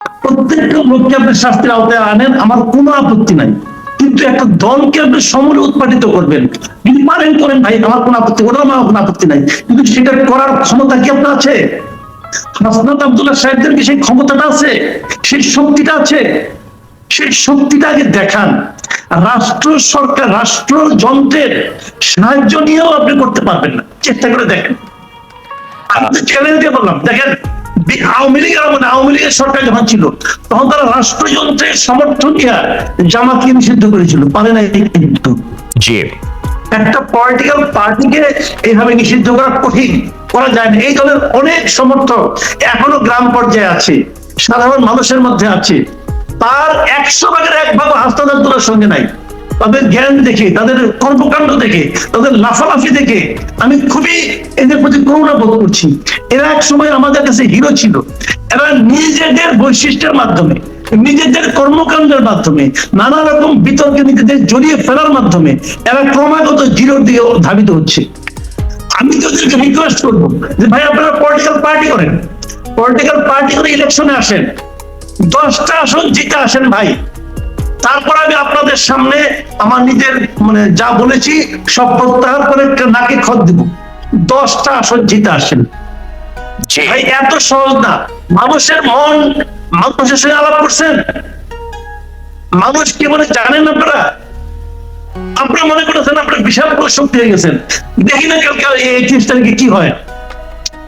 প্রত্যেকটা লোককে আপনি শাস্তির আওতায় আনেন, আমার কোনো আপত্তি নাই। কিন্তু একটা দলকে আপনি সমরে উৎপাদিত করবেন। যদি পারেন, করেন ভাই, আমার কোনো আপত্তি, ওটাও আমার কোনো আপত্তি নাই। কিন্তু সেটা করার ক্ষমতা কি আপনার আছে? হাসনাত আব্দুল্লাহ সাহেবদের কি সেই ক্ষমতাটা আছে? সেই শক্তিটা আছে? সেই শক্তিটা আগে দেখান। রাষ্ট্র সরকার, রাষ্ট্র যন্ত্রের সাহায্য নিয়েও আপনি করতে পারবেন না। চেষ্টা করে দেখেন। চ্যালেঞ্জ দিয়ে বললাম, দেখেন আওয়ামী লীগ মানে আওয়ামী লীগের সরকার যখন ছিল তখন তারা রাষ্ট্রযন্ত্রের সমর্থন দিয়া জামাতকে নিষিদ্ধ করেছিল। পারে না কিন্তু জি। একটা পলিটিক্যাল পার্টিকে এইভাবে নিষিদ্ধ করা কঠিন করা যায় না। এই দলের অনেক সমর্থক এখনও গ্রাম পর্যায়ে আছে সাধারণ মানুষের মধ্যে আছে। তার একশো ভাগের এক ভাগ হাস্তান্তরের সঙ্গে নাই। তাদের জ্ঞান দেখে, তাদের কর্মকাণ্ড দেখে, তাদের লাফালাফি দেখে আমি খুবই এদের প্রতি করুণা বোধ করছি। এরা এক সময় আমাদের কাছে হিরো ছিল। এরা নিজেদের বৈশিষ্ট্যের মাধ্যমে, নিজেদের কর্মকাণ্ডের মাধ্যমে, নানা রকম বিতর্কে নিজেদের জড়িয়ে ফেলার মাধ্যমে এরা ক্রমাগত জিরোর দিকে ধাবিত হচ্ছে। আমি তোদেরকে রিকোয়েস্ট করব যে, ভাই, আপনারা পলিটিক্যাল পার্টি করেন। পলিটিক্যাল পার্টি করে ইলেকশনে আসেন। দশটা আসন জিতে আসেন ভাই। তারপর আমি আপনাদের সামনে আমার নিজের মানে যা বলেছি সব প্রত্যাহার করে নাকে খত দিব। দশটা আসন জিতে আসেন। ভাই এত সহজ না। মানুষের মন মানুষের সঙ্গে আলাপ করছেন। মানুষ কি বলে জানেন আপনারা? আপনারা মনে করেছেন আপনার বিশাল বড় শক্তি হয়ে গেছেন। দেখি না কালকে এই তারিখে কি হয়।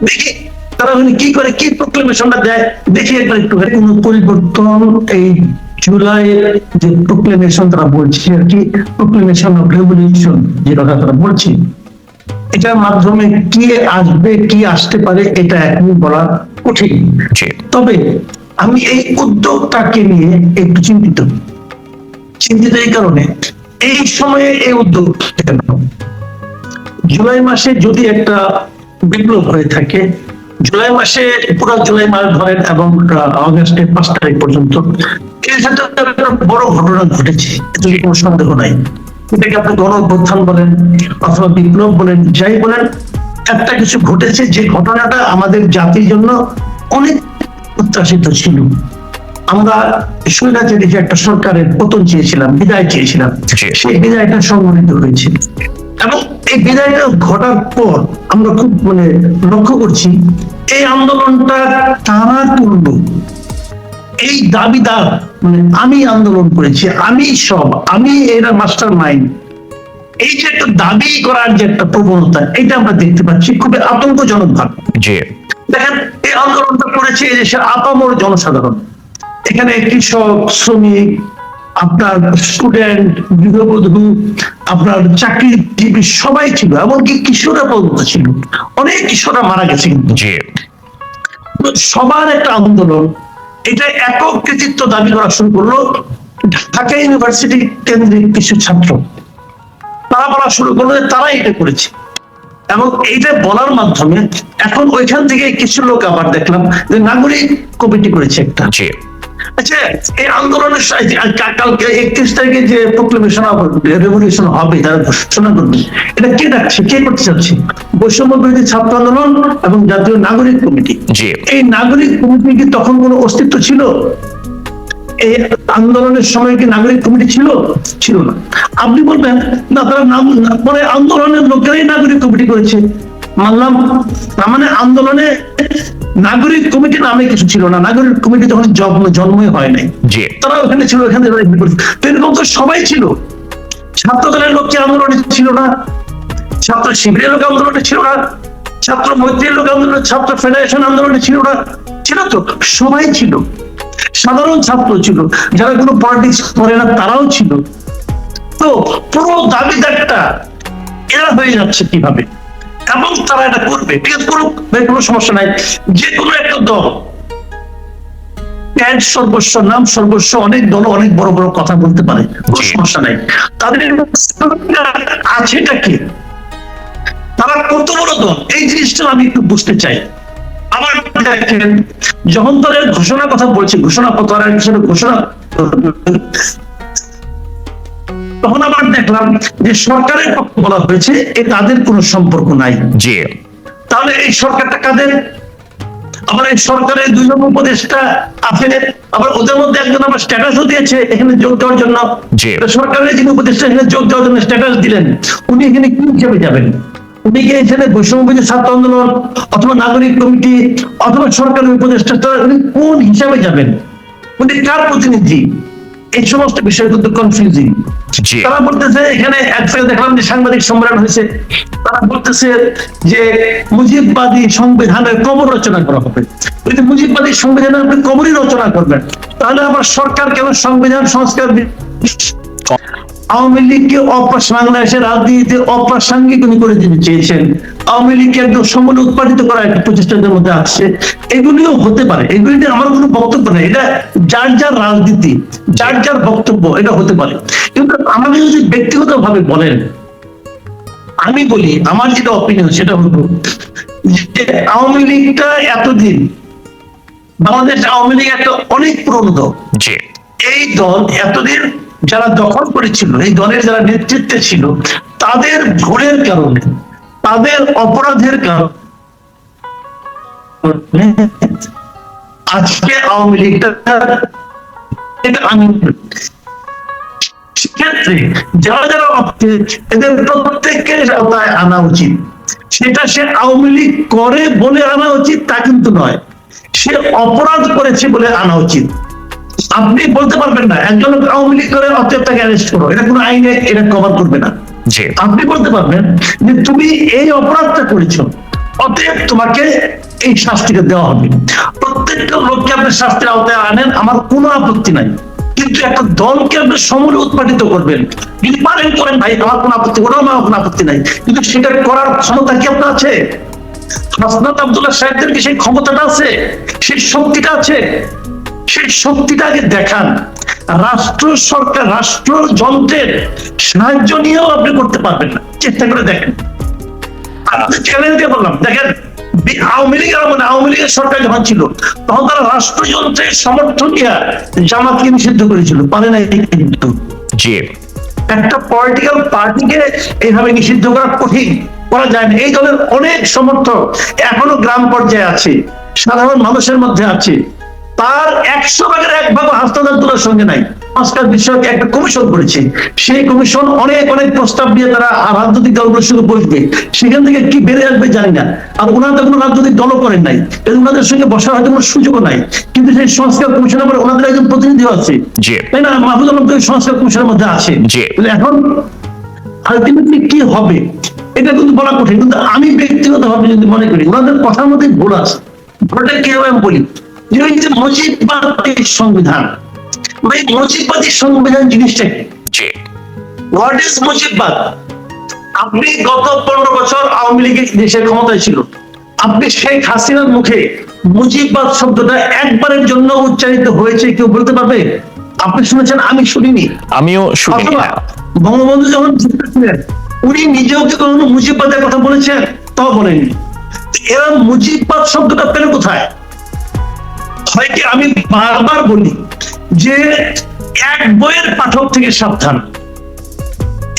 দেখি তারা কি করে কি প্রোক্লেমেশনটা দেয়। দেখি একবার একটু কোন পরিবর্তন এই জুলাইয়ের যে প্রোক্লেমেশন তারা বলছে আর কি প্রোক্লেমেশন অফ রেভলিউশন তারা বলছে এটার মাধ্যমে কি আসবে কি আসতে পারে এটা এখন বলা কঠিন। তবে আমি এই উদ্যোগটাকে নিয়ে একটু চিন্তিত। চিন্তিত এই কারণে এই সময়ে এই উদ্যোগ কেন? জুলাই মাসে যদি একটা বিপ্লব হয়ে থাকে জুলাই মাসে পুরো জুলাই মাস ধরেন এবং অগস্টের পাঁচ তারিখ পর্যন্ত বড় ঘটনা ঘটেছে এতে কোনো সন্দেহ নাই। এটাকে আপনি গণ অভ্যুত্থান বলেন অথবা বিপ্লব বলেন যাই বলেন একটা কিছু ঘটেছে যে ঘটনাটা আমাদের জাতির জন্য অনেক প্রত্যাশিত ছিল। আমরা স্বৈরাচারী যে একটা সরকারের পতন চেয়েছিলাম বিদায় চেয়েছিলাম। সেই বিদায়টা সংগঠিত হয়েছে। এবং এই বিদায়টা ঘটার পর আমরা খুব মানে লক্ষ্য করছি এই আন্দোলনটা তারা করল এই দাবিদার মানে আমি আন্দোলন করেছি আমি সব আমি এরা মাস্টার মাইন্ড এই যে একটা দাবি করার যে একটা প্রবণতা এটা আমরা দেখতে পাচ্ছি খুবই আতঙ্কজনক ভাবে। জি। দেখেন এই আন্দোলনটা করেছে এই দেশের আপামর জনসাধারণ। এখানে কৃষক শ্রমিক আপনার স্টুডেন্ট গৃহবধূ আপনার চাকরিজীবী সবাই ছিল এমনকি কিশোরা পর্যন্ত ছিল। অনেক কিশোররা মারা গেছে কিন্তু। সবার একটা আন্দোলন এটা একক কৃতিত্ব দাবি করা শুরু করল ঢাকা ইউনিভার্সিটি কেন্দ্রিক কিছু ছাত্র। তারা বলা শুরু করল তারা এটা করেছে। এবং এইটা বলার মাধ্যমে এখন ওইখান থেকে কিছু লোক আবার দেখলাম যে নাগরিক কমিটি করেছে একটা। আচ্ছা এই আন্দোলনের কালকে একত্রিশ তারিখে যে প্রোক্লেমেশন রেভলিউশন হবে তারা ঘোষণা করবে এটা কে ডাকছে? কে করতে চাচ্ছে? বৈষম্য বিরোধী ছাত্র আন্দোলন এবং জাতীয় নাগরিক কমিটি। এই নাগরিক কমিটি কি তখন কোনো অস্তিত্ব ছিল? এই আন্দোলনের সময় কি নাগরিক কমিটি ছিল? ছিল না। আপনি বলবেন না তারা নাম পরে আন্দোলনের লোকেরাই নাগরিক কমিটি করেছে। মানলাম তার মানে আন্দোলনে নাগরিক কমিটি নামে কিছু ছিল না। নাগরিক কমিটি তখন জন্ম জন্মই হয় নাই তারা ওখানে ছিল ওখানে এরকম তো সবাই ছিল। ছাত্র দলের লোক কি আন্দোলনে ছিল না? ছাত্র শিবিরের লোক আন্দোলনে ছিল না? ছাত্র মৈত্রীর লোক আন্দোলনে ছাত্র ফেডারেশন আন্দোলনে ছিল না? ছিল তো সবাই ছিল। সাধারণ ছাত্র ছিল। যারা কোনো পলিটিক্স করে না তারাও ছিল। তো পুরো দাবিদারটা এরা হয়ে যাচ্ছে কীভাবে? এবং তারা এটা করবে। ঠিক আছে করুক কোনো সমস্যা নাই। যে কোনো একটা দল। প্যান্ট সর্বস্ব নাম সর্বস্ব অনেক দল অনেক বড় বড় কথা বলতে পারে। কোনো সমস্যা নাই। তাদের আছেটা কি? তারা কত বড় দল? এই জিনিসটা আমি একটু বুঝতে চাই। আবার দেখেন যখন তাদের ঘোষণা কথা বলছে ঘোষণা হিসেবে ঘোষণা তখন আবার দেখলাম যে সরকারের পক্ষে বলা হয়েছে এ তাদের কোনো সম্পর্ক নাই। জি। তাহলে এই সরকারটা কাদের? আবার এই সরকারের দুই নম্বর উপদেষ্টা আছেন আবার ওদের মধ্যে একজন আবার স্ট্যাটাসও দিয়েছে এখানে যোগ দেওয়ার জন্য। সরকারের যিনি উপদেষ্টা এখানে যোগ দেওয়ার জন্য স্ট্যাটাস দিলেন। উনি এখানে কি হিসেবে যাবেন? উনি কি এখানে বৈষম্যবিধি ছাত্র আন্দোলন অথবা নাগরিক কমিটি অথবা সরকারের উপদেষ্টা উনি কোন হিসাবে যাবেন? উনি কার প্রতিনিধি? এই সমস্ত বিষয় কিন্তু কনফিউজিং তারা বলতেছে এখানে এক জায়গায় দেখলাম যে সাংবাদিক সম্মেলন হয়েছে। তারা বলতেছে যে মুজিববাদী সংবিধানের কবর রচনা করা হবে। যদি মুজিববাদী সংবিধানের আপনি কবরই রচনা করবেন তাহলে আবার সরকার কেন সংবিধান সংস্কার আওয়ামী লীগকে অপ্রাস বাংলাদেশের রাজনীতিতে অপ্রাসঙ্গিক উনি করে দিতে চেয়েছেন। আওয়ামী লীগকে একদম উৎপাদিত করা একটা প্রচেষ্টাদের মধ্যে আসছে এগুলিও হতে পারে। এগুলি নিয়ে আমার কোনো বক্তব্য নেই। এটা যার যার রাজনীতি যার যার বক্তব্য এটা হতে পারে। কিন্তু আমাকে যদি ব্যক্তিগত ভাবে বলেন আমি বলি আমার যেটা অপিনিয়ন সেটা হলো যে আওয়ামী লীগটা এতদিন বাংলাদেশ আওয়ামী লীগ একটা অনেক পুরনো দল। এই দল এতদিন যারা দখল করেছিল এই দলের যারা নেতৃত্বে ছিল তাদের ভুলের কারণে তাদের অপরাধের কারণে। আজকে আওয়ামী লীগটা আমি সেক্ষেত্রে যারা যারা এদের প্রত্যেককে আওতায় আনা উচিত। সেটা সে আওয়ামী লীগ করে বলে আনা উচিত, তা কিন্তু নয়। সে অপরাধ করেছে বলে আনা উচিত। আপনি বলতে পারবেন না, একজন আওয়ামী লীগ করে অতএব তাকে অ্যারেস্ট করো। এটা কোনো আইনে এটা কভার করবে না। আপনি বলতে পারবেন যে তুমি এই অপরাধটা করেছ, অতএব তোমাকে এই শাস্তিটা দেওয়া হবে। প্রত্যেকটা লোককে আপনি শাস্তির আওতায় আনেন, আমার কোনো আপত্তি নাই। কিন্তু একটা দলকে আপনি সমূলে উৎপাদিত করবেন। যদি পারেন, করেন ভাই, আমার কোনো আপত্তি, ওটাও আমার কোনো আপত্তি নাই। কিন্তু সেটা করার ক্ষমতা কি আপনার আছে? হাসনাত আব্দুল্লাহ সাহেবদের কি সেই ক্ষমতাটা আছে? সেই শক্তিটা আছে? সেই শক্তিটা আগে দেখান। রাষ্ট্র সরকার রাষ্ট্র যন্ত্রের সাহায্য নিয়েও আপনি করতে পারবেন না। চেষ্টা করে দেখেন। চ্যালেঞ্জ দিয়ে বললাম দেখেন আওয়ামী লীগের মানে আওয়ামী লীগের সরকার যখন ছিল তখন তারা রাষ্ট্রযন্ত্রের সমর্থন জামাতকে নিষিদ্ধ করেছিল। পারে না কিন্তু। জি। একটা পলিটিক্যাল পার্টিকে এইভাবে নিষিদ্ধ করা কঠিন করা যায় না। এই দলের অনেক সমর্থক এখনও গ্রাম পর্যায়ে আছে সাধারণ মানুষের মধ্যে আছে। তার একশো ভাগের এক ভাগ হাসপাতাল তোলার সঙ্গে নাই। সংস্কার বিষয়ক একটা কমিশন করেছে। সেই কমিশন অনেক অনেক প্রস্তাব দিয়ে তারা রাজনৈতিক দলগুলোর সঙ্গে বসবে। সেখান থেকে কি বেড়ে আসবে জানি না। আর ওনারা তো কোনো রাজনৈতিক দলও করেন নাই। ওনাদের সঙ্গে বসার হয়তো কোনো সুযোগও নাই। কিন্তু সেই সংস্কার কমিশনের পরে ওনাদের একজন প্রতিনিধিও আছে। তাই না? মাহফুজ আলম সংস্কার কমিশনের মধ্যে আছে। এখন আলটিমেটলি কি হবে? এটা কিন্তু বলা কঠিন। কিন্তু আমি ব্যক্তিগত ভাবে যদি মনে করি ওনাদের কথার মধ্যে ভুল আছে। ভুলটা কি হবে আমি বলি? যে ওই যে মুজিববাদী সংবিধান ওই সংবিধান জিনিসটা জি। হোয়াট ইজ আপনি গত পনেরো বছর আওয়ামী লীগের দেশের ক্ষমতায় ছিল। আপনি শেখ হাসিনার মুখে মুজিববাদ শব্দটা একবারের জন্য উচ্চারিত হয়েছে কেউ বলতে পারবে? আপনি শুনেছেন? আমি শুনিনি। আমিও শুনি বঙ্গবন্ধু যখন ছিলেন উনি নিজেও কি কখনো মুজিববাদের কথা বলেছেন? তাও বলেননি। এরা মুজিববাদ শব্দটা পেল কোথায়? হয় কি আমি বারবার বলি যে এক বইয়ের পাঠক থেকে সাবধান।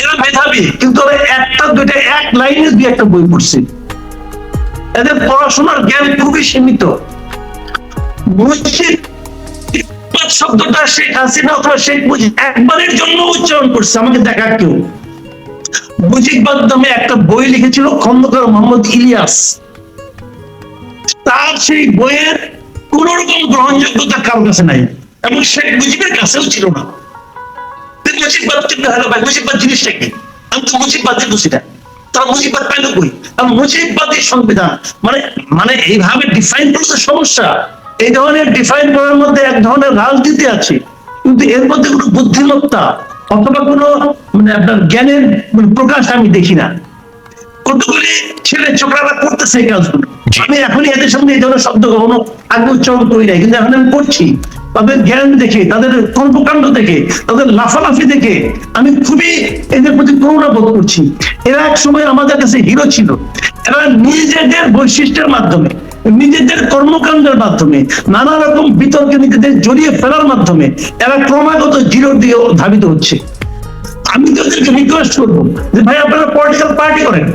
এরা মেধাবী, কিন্তু একটা, দুইটা, এক লাইনে দিয়ে একটা বই পড়ছে। এদের পড়াশোনার জ্ঞান খুবই সীমিত। শব্দটা শেখ হাসিনা অথবা শেখ মুজিব একবারের জন্য উচ্চারণ করছে, আমাকে দেখা কেউ। মুজিববাদ নামে একটা বই লিখেছিল খন্দকার মোহাম্মদ ইলিয়াস। তার সেই বইয়ের কোন রকম গ্রহণযোগ্যতা কারোর কাছে নাই। এবং শেখ মুজিবের কাছেও ছিল না। তো মুজিববাদ চিন্তা হলো ভাই মুজিববাদ জিনিসটা কি? আমি তো মুজিববাদী বুঝিটা তারা মুজিববাদ কই? মুজিববাদী সংবিধান মানে মানে এইভাবে ডিফাইন করছে সমস্যা। এই ধরনের ডিফাইন করার মধ্যে এক ধরনের রাজনীতি আছে। কিন্তু এর মধ্যে কোনো বুদ্ধিমত্তা অথবা কোনো মানে আপনার জ্ঞানের মানে প্রকাশ আমি দেখি না। কতগুলি ছেলে ছোকরারা করতেছে এই কাজগুলো? আমি এখনই এদের সামনে এই ধরনের শব্দ কখনো আগে উচ্চারণ করি নাই কিন্তু এখন আমি করছি তাদের জ্ঞান দেখে তাদের কর্মকাণ্ড দেখে তাদের লাফালাফি দেখে আমি খুবই এদের প্রতি করুণা বোধ করছি। এরা এক সময় আমাদের কাছে হিরো ছিল। এরা নিজেদের বৈশিষ্ট্যের মাধ্যমে নিজেদের কর্মকাণ্ডের মাধ্যমে নানা রকম বিতর্কে নিজেদের জড়িয়ে ফেলার মাধ্যমে এরা ক্রমাগত জিরোর দিয়ে ধাবিত হচ্ছে। আমি তো ওদেরকে রিকোয়েস্ট করব যে ভাই আপনারা পলিটিক্যাল পার্টি করেন।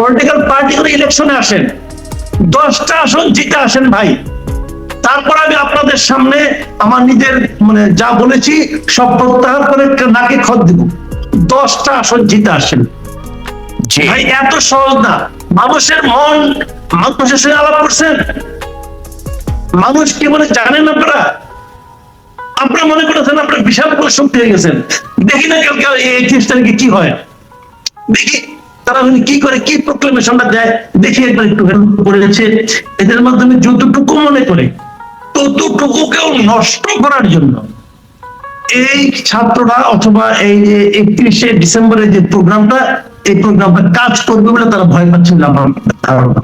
পলিটিক্যাল পার্টি করে ইলেকশনে আসেন। দশটা আসন জিতে আসেন ভাই। তারপর আমি আপনাদের সামনে আমার নিজের মানে যা বলেছি সব প্রত্যাহার করে নাকে খত দিব। দশটা আসন জিতে আসেন। ভাই এত সহজ না। মানুষের মন মানুষের সঙ্গে আলাপ করছেন। মানুষ কি বলে জানেন আপনারা? আপনারা মনে করেছেন আপনার বিশাল বড় শক্তি হয়ে গেছেন। দেখি না কালকে এই তারিখে কি হয়। দেখি তারা উনি কি করে কি প্রক্লেমেশনটা দেয়? দেখি একবার একটু পড়েছে। এদের মাধ্যমে যতটুকু মনে করে ততটুকুকেও নষ্ট করার জন্য। এই ছাত্ররা অথবা এই যে একত্রিশে ডিসেম্বরের যে প্রোগ্রামটা এই প্রোগ্রামটা কাজ করবে বলে তারা ভয় পাচ্ছেন আমার ধারণা।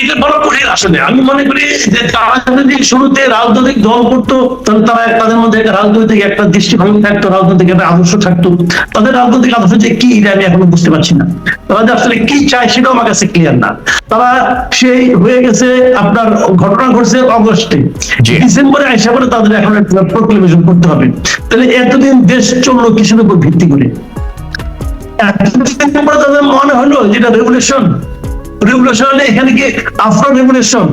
এটা বড় কঠিন আসলে আমি মনে করি যে তারা যদি শুরুতে রাজনৈতিক দল করতো তাহলে তারা তাদের মধ্যে একটা রাজনৈতিক একটা দৃষ্টিভঙ্গি থাকতো রাজনৈতিক একটা আদর্শ থাকতো। তাদের রাজনৈতিক আদর্শ যে কি এটা আমি এখনও বুঝতে পারছি না। তারা যে আসলে কি চায় সেটাও আমার কাছে ক্লিয়ার না। তারা সেই হয়ে গেছে আপনার ঘটনা ঘটছে অগস্টে। ডিসেম্বরে আইসা পরে তাদের এখন একটা প্রোক্লেমেশন করতে হবে। তাহলে এতদিন দেশ চলল কিসের উপর ভিত্তি করে? এতদিন তাদের মনে হলো যেটা রেগুলেশন রেগুলেশন, এখানে কি after regulation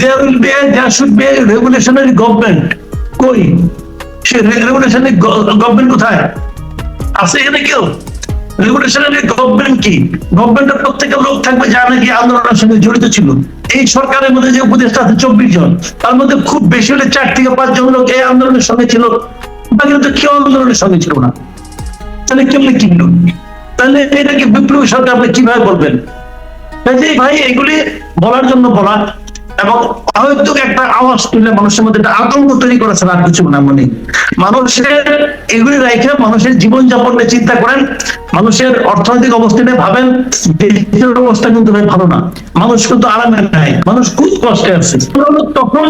there will be there should be regulationary government কই? সে রেগুলেশনারি গভর্নমেন্ট কোথায়? আছে এখানে কেউ? রেগুলেশনারি গভর্নমেন্ট কি? গভর্নমেন্টের লোক থাকবে নাকি আন্দোলনের সঙ্গে জড়িত ছিল। এই সরকারের মধ্যে যে উপদেষ্টা আছে চব্বিশ জন, তার মধ্যে খুব বেশি হলে চার থেকে পাঁচ জন লোক এই আন্দোলনের সঙ্গে ছিল। বাকি তো কেউ আন্দোলনের সঙ্গে ছিল না। তাহলে কেমনি কিনলো? তাহলে এটাকে বিপ্লবী সরকার আপনি কীভাবে বলবেন? ভাই, এগুলি বলার জন্য বলা এবং হয়তো একটা আওয়াজ তুলে মানুষের মধ্যে একটা আতঙ্ক তৈরি করেছে আর কিছু না, মনে। মানুষের এগুলি রেখে মানুষের জীবন যাপন নিয়ে চিন্তা করেন, মানুষের অর্থনৈতিক অবস্থা নিয়ে ভাবেন, দেশের অবস্থা কিন্তু ভাই ভালো না। মানুষ কিন্তু আরামে নাই, মানুষ খুব কষ্টে আছে। তখন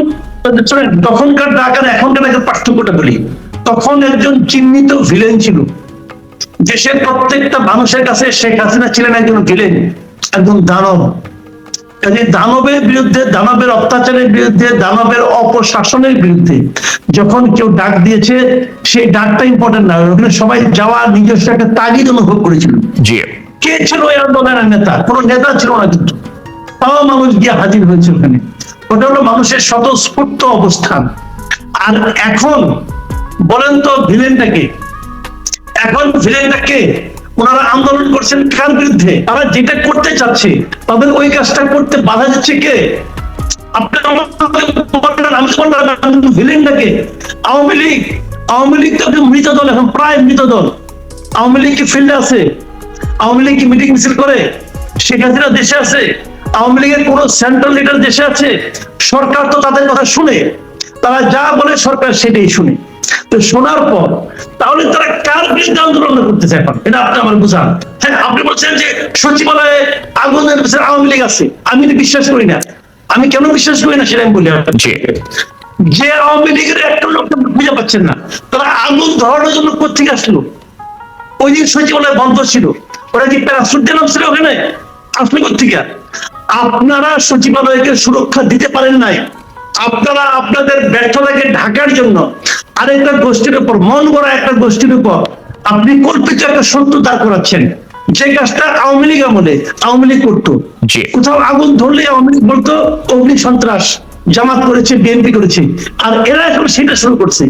তখনকার ঢাকার এখনকার ঢাকার পার্থক্যটা বলি। তখন একজন চিহ্নিত ভিলেন ছিল। দেশের প্রত্যেকটা মানুষের কাছে শেখ হাসিনা ছিলেন একজন ভিলেন একজন দানব। কাজে দানবের বিরুদ্ধে দানবের অত্যাচারের বিরুদ্ধে দানবের অপশাসনের বিরুদ্ধে যখন কেউ ডাক দিয়েছে সেই ডাকটা ইম্পর্টেন্ট না। ওখানে সবাই যাওয়া নিজস্ব একটা তাগিদ অনুভব করেছিল। জি। কে ছিল ওই আন্দোলনের নেতা? কোনো নেতা ছিল না কিন্তু। তাও মানুষ গিয়ে হাজির হয়েছে ওখানে। ওটা হলো মানুষের স্বতঃস্ফূর্ত অবস্থান। আর এখন বলেন তো ভিলেনটাকে। এখন ভিলেনটাকে ওনারা আন্দোলন করছেন কার বিরুদ্ধে? তারা যেটা করতে চাচ্ছে, তাদের ওই কাজটা করতে বাধা যাচ্ছে কে? আওয়ামী লীগ আওয়ামী লীগ তো মৃত দল এখন, প্রায় মৃত দল আওয়ামী লীগ কি ফিল্ডে আছে? আওয়ামী লীগ কি মিটিং মিছিল করে? শেখ দেশে আছে। আওয়ামী লীগের কোন সেন্ট্রাল লিডার দেশে আছে? সরকার তো তাদের কথা শুনে। তারা যা বলে সরকার সেটাই শুনে। তো শোনার পর তাহলে তারা কার বিরুদ্ধে আন্দোলন করতে চায় এখন? এটা আপনি আমার বুঝান। হ্যাঁ আপনি বলছেন যে সচিবালয়ে আগুনের পিছনে আওয়ামী লীগ আছে। আমি বিশ্বাস করি না। আমি কেন বিশ্বাস করি না সেটা আমি বলি যে আওয়ামী লীগের একটা লোককে বুঝে পাচ্ছেন না। তারা আগুন ধরানোর জন্য কোথেকে আসলো? ওই দিন সচিবালয় বন্ধ ছিল। ওরা কি প্যারাসুট দিয়ে নামছিল ওখানে? আসলে কোথেকে আপনারা সচিবালয়কে সুরক্ষা দিতে পারেন নাই। আপনারা আপনাদের ব্যর্থতাকে ঢাকার জন্য আরেকটা গোষ্ঠীর উপর মন গড়া একটা গোষ্ঠীর উপর আপনি কল্পিত একটা শত্রু দাঁড় করাচ্ছেন। যে কাজটা আওয়ামী লীগ আমলে আওয়ামী লীগ করতো। কোথাও আগুন ধরলে আওয়ামী লীগ বলতো অগ্নি সন্ত্রাস জামাত করেছে বিএনপি করেছে। আর এরা এখন সেটা শুরু করছে।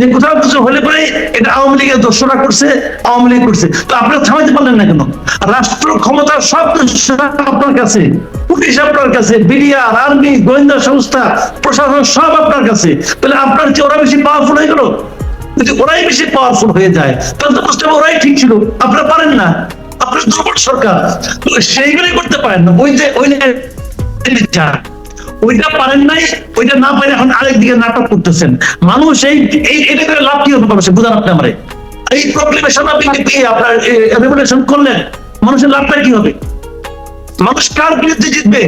যে কোথাও কিছু হলে পরে এটা আওয়ামী লীগের দোষরা করছে আওয়ামী লীগ করছে। তো আপনারা থামাইতে পারলেন না কেন? রাষ্ট্র ক্ষমতার সব আপনার কাছে। পুলিশ আপনার কাছে, বিডিআর, আর্মি, গোয়েন্দা সংস্থা, প্রশাসন সব আপনার কাছে। তাহলে আপনার যে ওরা বেশি পাওয়ারফুল হয়ে গেল? যদি ওরাই বেশি পাওয়ারফুল হয়ে যায়, তাহলে তো বুঝতে হবে ওরাই ঠিক ছিল। আপনারা পারেন না। আপনার দুর্বল সরকার। করতে পারেন না। ওই যে ওই ওইটা পারেন নাই, ওইটা না পারে এখন নাটক করতেছেন। মানুষ এই লাভ কি হতে বুঝান আপনি আমারে। এই প্রক্লেমেশন আপনি আপনার রেগুলেশন করলেন? মানুষের লাভটা কি হবে? মানুষ কার বিরুদ্ধে জিতবে?